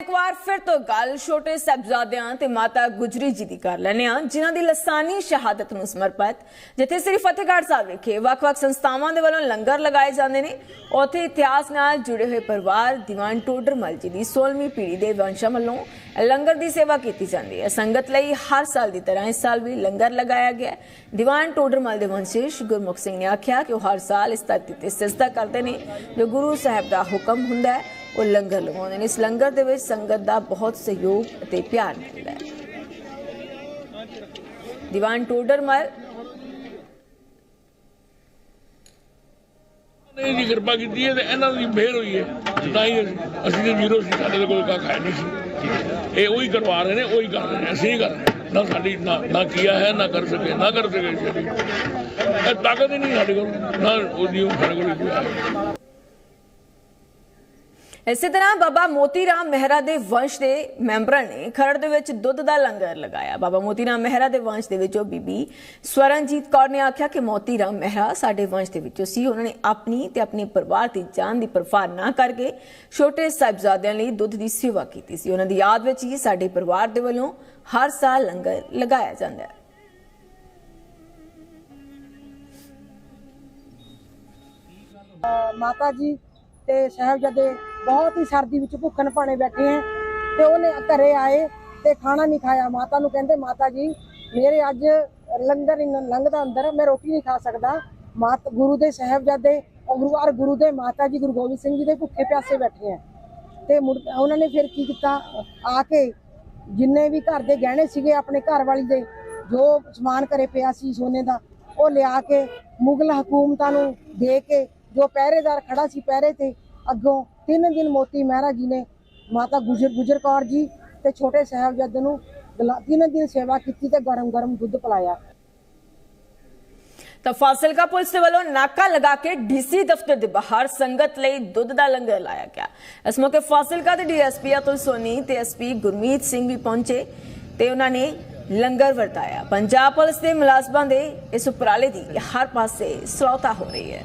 ਇੱਕ ਵਾਰ ਫਿਰ ਤੋਂ ਗੱਲ ਛੋਟੇ ਸਾਹਿਬਜ਼ਾਦਿਆਂ ਤੇ ਮਾਤਾ ਗੁਜਰੀ ਜੀ ਦੀ ਕਰ ਲੈਂਦੇ ਹਾਂ, ਜਿਨ੍ਹਾਂ ਦੀ ਲਸਾਨੀ ਸ਼ਹਾਦਤ ਨੂੰ ਸਮਰਪਿਤ, ਜਿੱਥੇ ਸ੍ਰੀ ਫਤਿਹਗੜ੍ਹ ਸਾਹਿਬ ਵਿਖੇ ਵੱਖ-ਵੱਖ ਸੰਸਥਾਵਾਂ ਦੇ ਵੱਲੋਂ ਲੰਗਰ ਲਗਾਏ ਜਾਂਦੇ ਨੇ। ਉੱਥੇ ਇਤਿਹਾਸ ਨਾਲ ਜੁੜੇ ਹੋਏ ਪਰਿਵਾਰ ਦੀਵਾਨ ਟੋਡਰਮਲ ਜੀ ਦੀ 16ਵੀਂ ਪੀੜ੍ਹੀ ਦੇ ਵੰਸ਼ਾਂ ਵੱਲੋਂ ਲੰਗਰ ਦੀ ਸੇਵਾ ਕੀਤੀ ਜਾਂਦੀ ਹੈ। ਸੰਗਤ ਲਈ ਹਰ ਸਾਲ ਦੀ ਤਰ੍ਹਾਂ ਇਸ ਸਾਲ ਵੀ ਲੰਗਰ ਲਗਾਇਆ ਗਿਆ ਦੀਵਾਨ ਟੋਡਰਮਲ ਦੇ ਵੰਸ਼ੇਸ਼ ਗੁਰਮੁਖ ਸਿੰਘ ਨੇ ਆਖਿਆ ਕਿ ਉਹ ਹਰ ਸਾਲ ਇਸ ਧਰਤੀ ਤੇ ਸਿਜਦਾ ਕਰਦੇ ਨੇ। ਜੋ ਗੁਰੂ ਸਾਹਿਬ ਦਾ ਹੁਕਮ ਹੁੰਦਾ ਹੈ ਉਹ ਲੰਗਰ ਲਗਾਉਂਦੇ ਨੇ। ਇਸ ਲੰਗਰ ਦੇ ਵਿੱਚ ਸੰਗਤ ਦਾ ਬਹੁਤ ਸਹਿਯੋਗ ਅਤੇ ਪਿਆਰ ਮਿਲਦਾ ਹੈ। ਦੀਵਾਨ ਟੋਡਰਮਲ। ਨੇ ਜੀ ਕਿਰਪਾ ਕੀਤੀ ਹੈ ਤੇ ਇਹਨਾਂ ਦੀ ਮਿਹਰ ਹੋਈ ਹੈ। ਤਾਂ ਹੀ ਅਸੀਂ ਤੇ ਜ਼ੀਰੋ ਸੀ, ਸਾਡੇ ਕੋਲ ਕੱਖ ਹੈ ਨਹੀਂ ਸੀ। ਇਹ ਉਹੀ ਕਰਵਾ ਰਹੇ ਨੇ, ਉਹੀ ਕਰ ਰਹੇ ਨੇ, ਅਸੀਂ ਕਰ ਰਹੇ ਨਾ ਸਾਡੀ, ਨਾ ਨਾ ਕੀਆ ਹੈ, ਨਾ ਕਰ ਸਕੇ, ਨਾ ਕਰ ਸਕੇ ਇਹ ਤਾਕਤ ਹੀ ਨਹੀਂ ਸਾਡੇ ਕੋਲ, ਨਾ ਉਹਦੀ ਸਾਡੇ ਕੋਲ ਇਸੇ ਤਰ੍ਹਾਂ ਬਾਬਾ ਮੋਤੀ ਰਾਮ ਮਹਿਰਾ ਦੇ ਵੰਸ਼ ਦੇ ਮੈਂਬਰਾਂ ਨੇ ਖਰੜ ਦੇ ਵਿੱਚ ਦੁੱਧ ਦਾ ਲੰਗਰ ਲਗਾਇਆ। ਬਾਬਾ ਮੋਤੀ ਰਾਮ ਮਹਿਰਾ ਦੇ ਵੰਸ਼ ਦੇ ਵਿੱਚੋਂ ਬੀਬੀ ਸਵਰਨਜੀਤ ਕੌਰ ਨੇ ਆਖਿਆ ਕਿ ਮੋਤੀ ਰਾਮ ਮਹਿਰਾ ਸਾਡੇ ਵੰਸ਼ ਦੇ ਵਿੱਚੋਂ ਸੀ। ਉਹਨਾਂ ਨੇ ਆਪਣੀ ਤੇ ਆਪਣੇ ਪਰਿਵਾਰ ਦੀ ਜਾਨ ਦੀ ਪਰਵਾਹ ਨਾ ਕਰਕੇ ਛੋਟੇ ਸਾਹਿਬਜ਼ਾਦਿਆਂ ਲਈ ਦੁੱਧ ਦੀ ਸੇਵਾ ਕੀਤੀ ਸੀ। ਉਹਨਾਂ ਦੀ ਯਾਦ ਵਿੱਚ ਹੀ ਸਾਡੇ ਪਰਿਵਾਰ ਦੇ ਵੱਲੋਂ ਹਰ ਸਾਲ ਲੰਗਰ ਲਗਾਇਆ ਜਾਂਦਾ ਹੈ। ਮਾਤਾ ਜੀ ਤੇ ਸਾਹਿਬਜ਼ਾਦੇ ਬਹੁਤ ਹੀ ਸਰਦੀ ਵਿੱਚ ਭੁੱਖਣ ਭਾਣੇ ਬੈਠੇ ਹੈ ਤੇ ਉਹਨੇ ਘਰੇ ਆਏ ਤੇ ਖਾਣਾ ਨਹੀਂ ਖਾਇਆ। ਮਾਤਾ ਨੂੰ ਕਹਿੰਦੇ, ਮਾਤਾ ਜੀ, ਮੇਰੇ ਅੱਜ ਲੰਗਰ ਨਹੀਂ ਅੰਦਰ, ਮੈਂ ਰੋਟੀ ਨਹੀਂ ਖਾ ਸਕਦਾ। ਮਾਤ, ਗੁਰੂ ਦੇ ਸਾਹਿਬਜ਼ਾਦੇ ਔਰ ਗੁਰੂ ਦੇ ਮਾਤਾ ਜੀ, ਗੁਰੂ ਗੋਬਿੰਦ ਸਿੰਘ ਜੀ ਦੇ ਭੁੱਖੇ ਪਿਆਸੇ ਬੈਠੇ ਹੈ ਤੇ ਮੁੜ, ਉਹਨਾਂ ਨੇ ਫਿਰ ਕੀ ਕੀਤਾ? ਆ ਕੇ ਜਿੰਨੇ ਵੀ ਘਰ ਦੇ ਗਹਿਣੇ ਸੀਗੇ ਆਪਣੇ ਘਰ ਵਾਲੀ ਦੇ, ਜੋ ਸਮਾਨ ਘਰੇ ਪਿਆ ਸੀ ਸੋਨੇ ਦਾ, ਉਹ ਲਿਆ ਕੇ ਮੁਗਲ ਹਕੂਮਤਾਂ ਨੂੰ ਦੇ ਕੇ, ਜੋ ਪਹਿਰੇਦਾਰ ਖੜਾ ਸੀ ਪਹਿਰੇ ਤੇ ਅੱਗੋਂ ਤਿੰਨ ਦਿਨ ਮੋਤੀ ਮਹਿਰਾ ਜੀ ਨੇ ਮਾਤਾ ਗੁਜਰ ਗੁਜਰ ਕੌਰ ਜੀ ਤੇ ਛੋਟੇ ਸਾਹਿਬਜ਼ਾਦੇ ਨੂੰ ਤਿੰਨ ਦਿਨ ਸੇਵਾ ਕੀਤੀ ਤੇ ਗਰਮ ਗਰਮ ਦੁੱਧ ਪਿਲਾਇਆ। ਤਾਂ ਫਾਜ਼ਿਲਕਾ ਪੁਲਿਸ ਦੇ ਵੱਲੋਂ ਨਾਕਾ ਲਗਾ ਕੇ ਡੀਸੀ ਦਫ਼ਤਰ ਦੇ ਬਾਹਰ ਸੰਗਤ ਲਈ ਦੁੱਧ ਦਾ ਲੰਗਰ ਲਾਇਆ ਗਿਆ। ਇਸ ਮੌਕੇ ਫਾਸਿਲਕਾ ਦੇ ਡੀਐਸਪੀ ਅਤੁਲ ਸੋਨੀ ਤੇ ਐਸਪੀ ਗੁਰਮੀਤ ਸਿੰਘ ਵੀ ਪਹੁੰਚੇ ਤੇ ਉਹਨਾਂ ਨੇ ਲੰਗਰ ਵਰਤਾਇਆ। ਪੰਜਾਬ ਪੁਲਿਸ ਦੇ ਮੁਲਾਜ਼ਮਾਂ ਦੇ ਇਸ ਉਪਰਾਲੇ ਦੀ ਹਰ ਪਾਸੇ ਸਲਾਹਤਾ ਹੋ ਰਹੀ ਹੈ।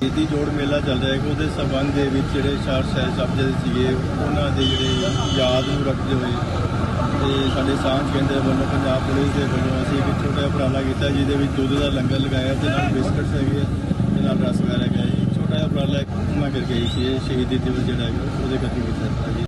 ਖੇਤੀ ਜੋੜ ਮੇਲਾ ਚੱਲ ਰਿਹਾ ਹੈ ਉਹਦੇ ਸੰਬੰਧ ਦੇ ਵਿੱਚ ਜਿਹੜੇ ਚਾਰ ਸਹਿ ਸਾਹਿਬਜ਼ਾਦੇ ਸੀਗੇ, ਉਹਨਾਂ ਦੇ ਜਿਹੜੇ ਯਾਦ ਨੂੰ ਰੱਖਦੇ ਹੋਏ ਤੇ ਸਾਡੇ ਸਾਂਝ ਕੇਂਦਰ ਵੱਲੋਂ ਪੰਜਾਬ ਪੁਲਿਸ ਦੇ ਵੱਲੋਂ ਅਸੀਂ ਇੱਕ ਛੋਟਾ ਉਪਰਾਲਾ ਕੀਤਾ, ਜਿਹਦੇ ਵਿੱਚ ਦੁੱਧ ਦਾ ਲੰਗਰ ਲਗਾਇਆ ਤੇ ਨਾਲ ਬਿਸਕਟਸ ਹੈਗੇ ਆ ਤੇ ਨਾਲ ਰਸ ਵਗੈਰਾ ਹੈਗਾ ਜੀ ਛੋਟਾ ਜਿਹਾ ਉਪਰਾਲਾ ਉਹਨਾਂ ਕਰਕੇ ਸੀ, ਇਹ ਸ਼ਹੀਦੀ ਦਿਵਸ ਜਿਹੜਾ ਹੈਗਾ, ਉਹਦੇ ਕਰਕੇ ਕੀਤਾ